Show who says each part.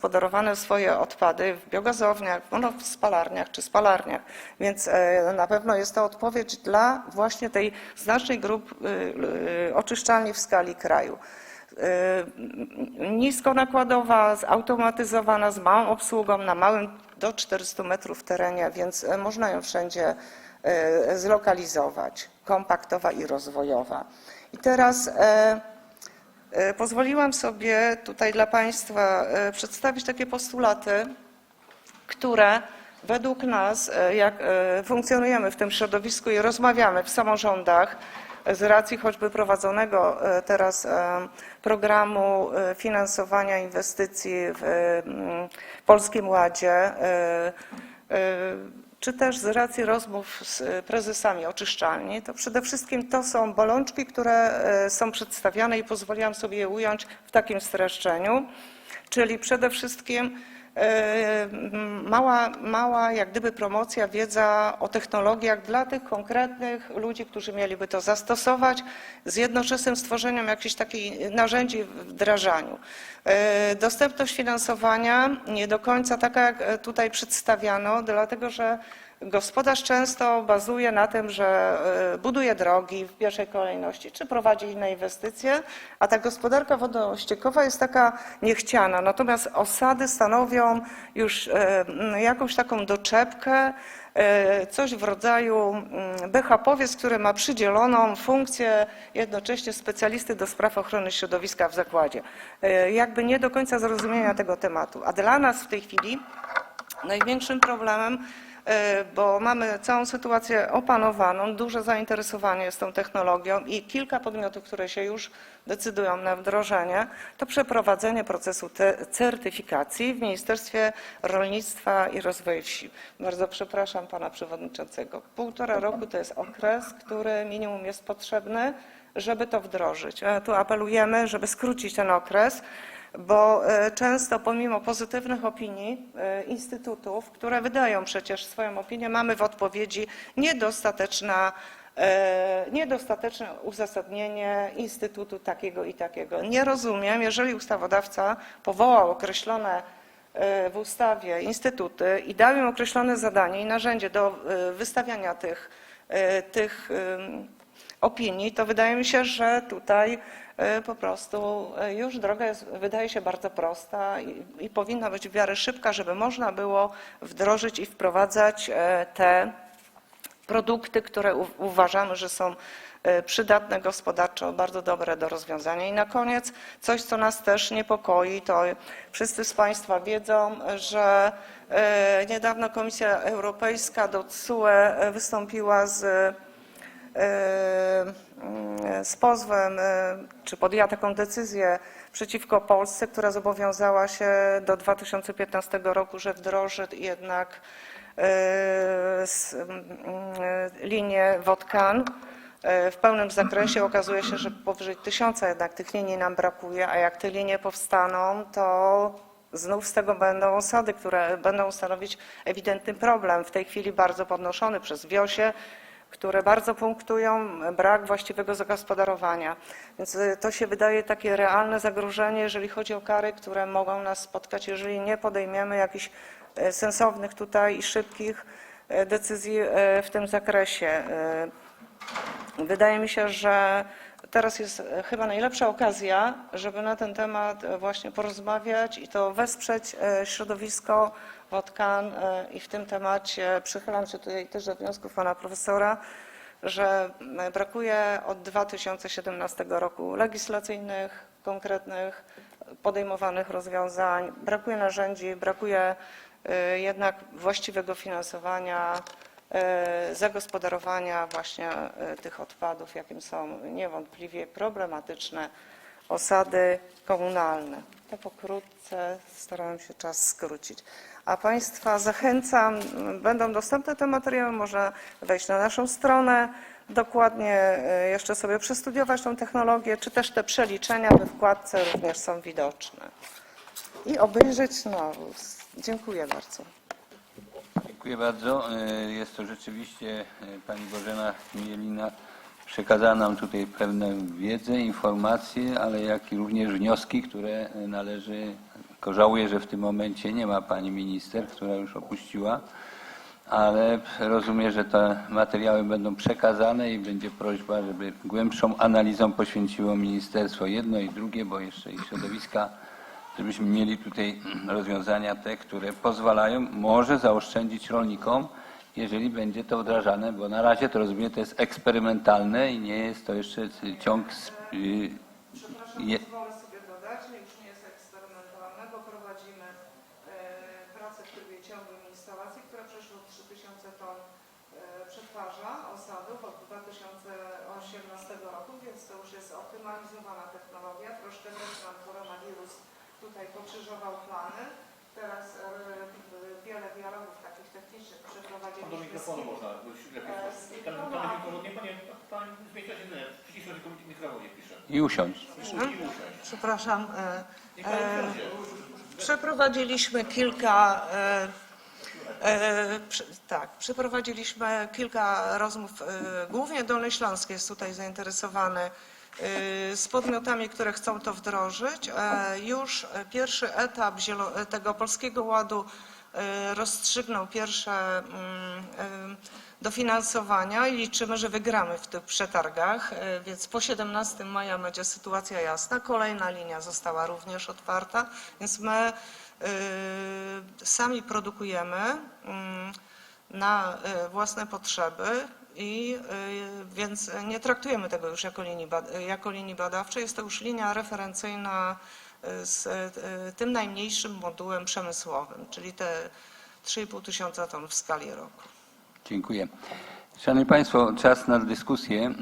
Speaker 1: zagospodarowane swoje odpady w biogazowniach, no, w spalarniach czy spalarniach. Więc e, na pewno jest to odpowiedź dla właśnie tej znacznej grupy y, oczyszczalni w skali kraju. E, Niskonakładowa, zautomatyzowana, z małą obsługą, na małym do 400 metrów terenie, więc e, można ją wszędzie e, zlokalizować. Kompaktowa i rozwojowa. I teraz Pozwoliłam sobie tutaj dla Państwa e, przedstawić takie postulaty, które według nas, e, jak e, funkcjonujemy w tym środowisku i rozmawiamy w samorządach, e, z racji choćby prowadzonego e, teraz e, programu e, finansowania inwestycji w Polskim Ładzie, e, e, czy też z racji rozmów z prezesami oczyszczalni, to przede wszystkim to są bolączki, które e, są przedstawiane i pozwoliłam sobie je ująć w takim streszczeniu, czyli przede wszystkim e, mała, mała jak gdyby promocja, wiedza o technologiach dla tych konkretnych ludzi, którzy mieliby to zastosować, z jednoczesnym stworzeniem jakichś takich narzędzi wdrażaniu. E, Dostępność finansowania nie do końca taka, jak tutaj przedstawiano, dlatego że gospodarz często bazuje na tym, że e, buduje drogi w pierwszej kolejności, czy prowadzi inne inwestycje, a ta gospodarka wodno-ściekowa jest taka niechciana. Natomiast osady stanowią już e, jakąś taką doczepkę, e, coś w rodzaju BHP-owiec, który ma przydzieloną funkcję jednocześnie specjalisty do spraw ochrony środowiska w zakładzie. Jakby nie do końca zrozumienia tego tematu. A dla nas w tej chwili największym problemem, bo mamy całą sytuację opanowaną, duże zainteresowanie jest tą technologią i kilka podmiotów, które się już decydują na wdrożenie, to przeprowadzenie procesu certyfikacji w Ministerstwie Rolnictwa i Rozwoju Wsi. Bardzo przepraszam pana przewodniczącego. Półtora roku to jest okres, który minimum jest potrzebny, żeby to wdrożyć. E, Tu apelujemy, żeby skrócić ten okres bo e, często pomimo pozytywnych opinii e, instytutów, które wydają przecież swoją opinię, mamy w odpowiedzi niedostateczna, e, niedostateczne uzasadnienie instytutu takiego i takiego. Nie rozumiem, jeżeli ustawodawca powołał określone w ustawie instytuty i dał im określone zadanie i narzędzie do wystawiania tych, tych opinii, to wydaje mi się, że tutaj e, po prostu e, już droga jest, wydaje się bardzo prosta i, i powinna być w miarę szybka, żeby można było wdrożyć i wprowadzać e, te produkty, które u- uważamy, że są przydatne gospodarczo, bardzo dobre do rozwiązania. I na koniec coś, co nas też niepokoi, to wszyscy z Państwa wiedzą, że niedawno Komisja Europejska do CUE wystąpiła z z pozwem, e, czy podjęła taką decyzję przeciwko Polsce, która zobowiązała się do 2015 roku, że wdroży jednak e, mm, e, linię WODKAN e, w pełnym zakresie. Okazuje się, że powyżej tysiąca jednak tych linii nam brakuje, a jak te linie powstaną, to znów z tego będą osady, które będą stanowić ewidentny problem. W tej chwili bardzo podnoszony przez WIOSie, które bardzo punktują brak właściwego zagospodarowania. Więc y, to się wydaje takie realne zagrożenie, jeżeli chodzi o kary, które mogą nas spotkać, jeżeli nie podejmiemy jakichś e, sensownych tutaj i szybkich e, decyzji w tym zakresie. Wydaje mi się, że teraz jest chyba najlepsza okazja, żeby na ten temat właśnie porozmawiać i to wesprzeć e, środowisko WODKAN e, i w tym temacie przychylam się tutaj też do wniosków pana profesora, że e, brakuje od 2017 roku legislacyjnych, konkretnych, podejmowanych rozwiązań, brakuje narzędzi, brakuje jednak właściwego finansowania, zagospodarowania właśnie e, tych odpadów, jakim są niewątpliwie problematyczne osady komunalne. To pokrótce starałem się czas skrócić. A Państwa zachęcam, będą dostępne te materiały, można wejść na naszą stronę, dokładnie e, jeszcze sobie przestudiować tą technologię, czy też te przeliczenia we wkładce również są widoczne. I obejrzeć nawóz. Dziękuję bardzo.
Speaker 2: Dziękuję bardzo. E, Jest to rzeczywiście e, pani Bożena Mielina przekazała nam tutaj pewną wiedzę, informacje, ale jak i również wnioski, które e, należy Tylko żałuję, że w tym momencie nie ma pani minister, która już opuściła, ale rozumiem, że te materiały będą przekazane i będzie prośba, żeby głębszą analizą poświęciło ministerstwo jedno i drugie, bo jeszcze i środowiska, żebyśmy mieli tutaj rozwiązania te, które pozwalają może zaoszczędzić rolnikom, jeżeli będzie to wdrażane, bo na razie to rozumiem, to jest eksperymentalne i nie jest to jeszcze ciąg z, y,
Speaker 1: Przepraszam,
Speaker 2: Je-
Speaker 1: pozwolę sobie dodać, że już nie jest eksperymentalne, bo prowadzimy e, pracę w trybie ciągłym instalacji, która przeszło 3000 ton e, przetwarza osadów od 2018 roku, więc to już jest optymalizowana technologia. Troszkę też nam koronawirus tutaj pokrzyżował plany. Teraz e, wiele dialogów takich technicznych
Speaker 3: Do
Speaker 1: przeprowadziliśmy z
Speaker 3: mikrofonu można, lepiej.
Speaker 1: E,
Speaker 3: Tam, tam
Speaker 1: kilkoma-
Speaker 3: mikrofon, nie panie, pan zmienia się nie, przycisnąć tylko mikrofon nie pisze.
Speaker 2: i usiąść.
Speaker 3: I usiąść.
Speaker 1: Przepraszam. e, e. Przeprowadziliśmy kilka. E, e, przy, tak, przeprowadziliśmy kilka rozmów. E, głównie Dolny Śląsk jest tutaj zainteresowany e, z podmiotami, które chcą to wdrożyć. E, już pierwszy etap zielo, tego Polskiego Ładu e, rozstrzygnął pierwsze mm, e, dofinansowania i liczymy, że wygramy w tych przetargach, e, więc po 17 maja będzie sytuacja jasna. Kolejna linia została również otwarta, więc my e, sami produkujemy mm, na e, własne potrzeby i e, więc nie traktujemy tego już jako linii, jako linii badawczej. Jest to już linia referencyjna e, z e, tym najmniejszym modułem przemysłowym, czyli te 3,5 tysiąca ton w skali roku.
Speaker 2: Dziękuję. Szanowni Państwo, czas na dyskusję.